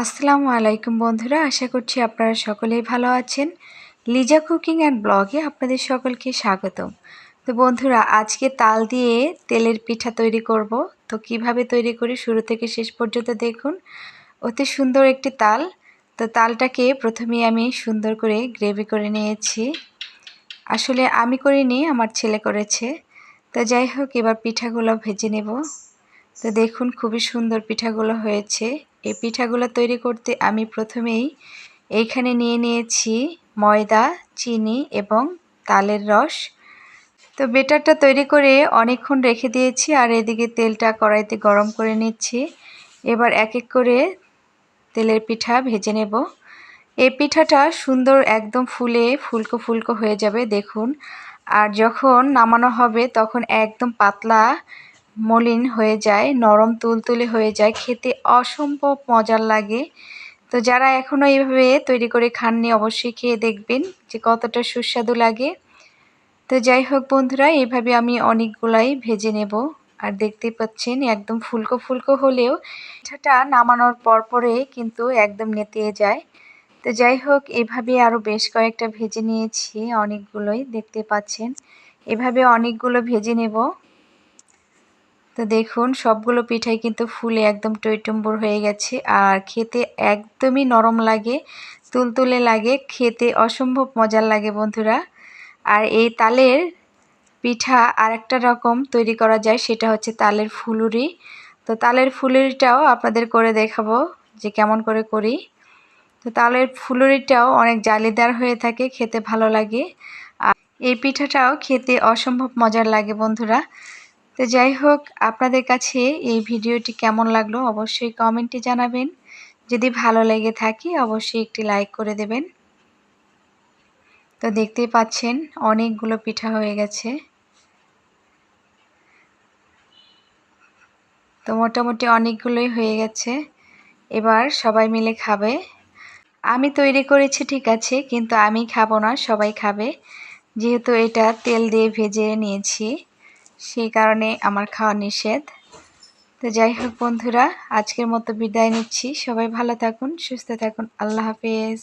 আসসালামু আলাইকুম বন্ধুরা, আশা করছি আপনারা সকলেই ভালো আছেন। লিজা কুকিং অ্যান্ড ব্লগে আপনাদের সকলকে স্বাগতম। তো বন্ধুরা, আজকে তাল দিয়ে তেলের পিঠা তৈরি করব। তো কীভাবে তৈরি করি শুরু থেকে শেষ পর্যন্ত দেখুন। অতি সুন্দর একটি তাল। তো তালটাকে প্রথমে আমি সুন্দর করে গ্রেভি করে নিয়েছি। আসলে আমি করিনি, আমার ছেলে করেছে। তো যাই হোক, এবার পিঠাগুলো ভেজে নেব। তো দেখুন, খুবই সুন্দর পিঠাগুলো হয়েছে। এই পিঠাগুলো তৈরি করতে আমি প্রথমেই এইখানে নিয়ে নিয়েছি ময়দা, চিনি এবং তালের রস। তো বেটারটা তৈরি করে অনেকক্ষণ রেখে দিয়েছি আর এদিকে তেলটা কড়াইতে গরম করে নিচ্ছি। এবার এক এক করে তেলের পিঠা ভেজে নেব। এই পিঠাটা সুন্দর একদম ফুলে ফুলকো ফুলকো হয়ে যাবে, দেখুন। আর যখন নামানো হবে তখন একদম পাতলা মলিন হয়ে যায়, নরম তুলতুলে হয়ে যায়, খেতে অসম্ভব মজার লাগে। তো যারা এখনও এইভাবে তৈরি করে খাননি অবশ্যই খেয়ে দেখবেন যে কতটা সুস্বাদু লাগে। তো যাই হোক বন্ধুরা এইভাবে আমি অনেকগুলাই ভেজে নেব। আর দেখতে পাচ্ছেন একদম ফুলকো ফুলকো হলেও পিঠাটা নামানোর পর পরে কিন্তু একদম নেতিয়ে যায়। তো যাই হোক, এভাবে আরও বেশ কয়েকটা ভেজে নিয়েছি, অনেকগুলোই দেখতে পাচ্ছেন। এভাবে অনেকগুলো ভেজে নেব। তো দেখুন, সবগুলো পিঠাই কিন্তু ফুলে একদম টইটম্বর হয়ে গেছে। আর খেতে একদমই নরম লাগে, তুলতুলে লাগে, খেতে অসম্ভব মজার লাগে বন্ধুরা। আর এই তালের পিঠা আরেকটা রকম তৈরি করা যায়, সেটা হচ্ছে তালের ফুলুরি। তো তালের ফুলুরিটাও আপনাদের করে দেখাবো যে কেমন করে করি। তো তালের ফুলুরিটাও অনেক জালিদার হয়ে থাকে, খেতে ভালো লাগে। আর এই পিঠাটাও খেতে অসম্ভব মজার লাগে বন্ধুরা। তো যাই হোক, আপনাদের কাছে এই ভিডিওটি কেমন লাগল অবশ্যই কমেন্টে জানাবেন। যদি ভালো লেগে থাকে, অবশ্যই একটি লাইক করে দেবেন। তো দেখতেই পাচ্ছেন, অনেকগুলো পিঠা হয়ে গেছে। তো মোটামুটি অনেকগুলোই হয়ে গেছে। এবার সবাই মিলে খাবে। আমি তৈরি করেছি, ঠিক আছে, কিন্তু আমি খাব না, সবাই খাবে। যেহেতু এটা তেল দিয়ে ভেজে নিয়েছি। সেই কারণে আমার খাওয়া নিষেধ। তো যাই হোক বন্ধুরা, আজকের মতো বিদায় নিচ্ছি। সবাই ভালো থাকুন, সুস্থ থাকুন। আল্লাহ হাফেজ।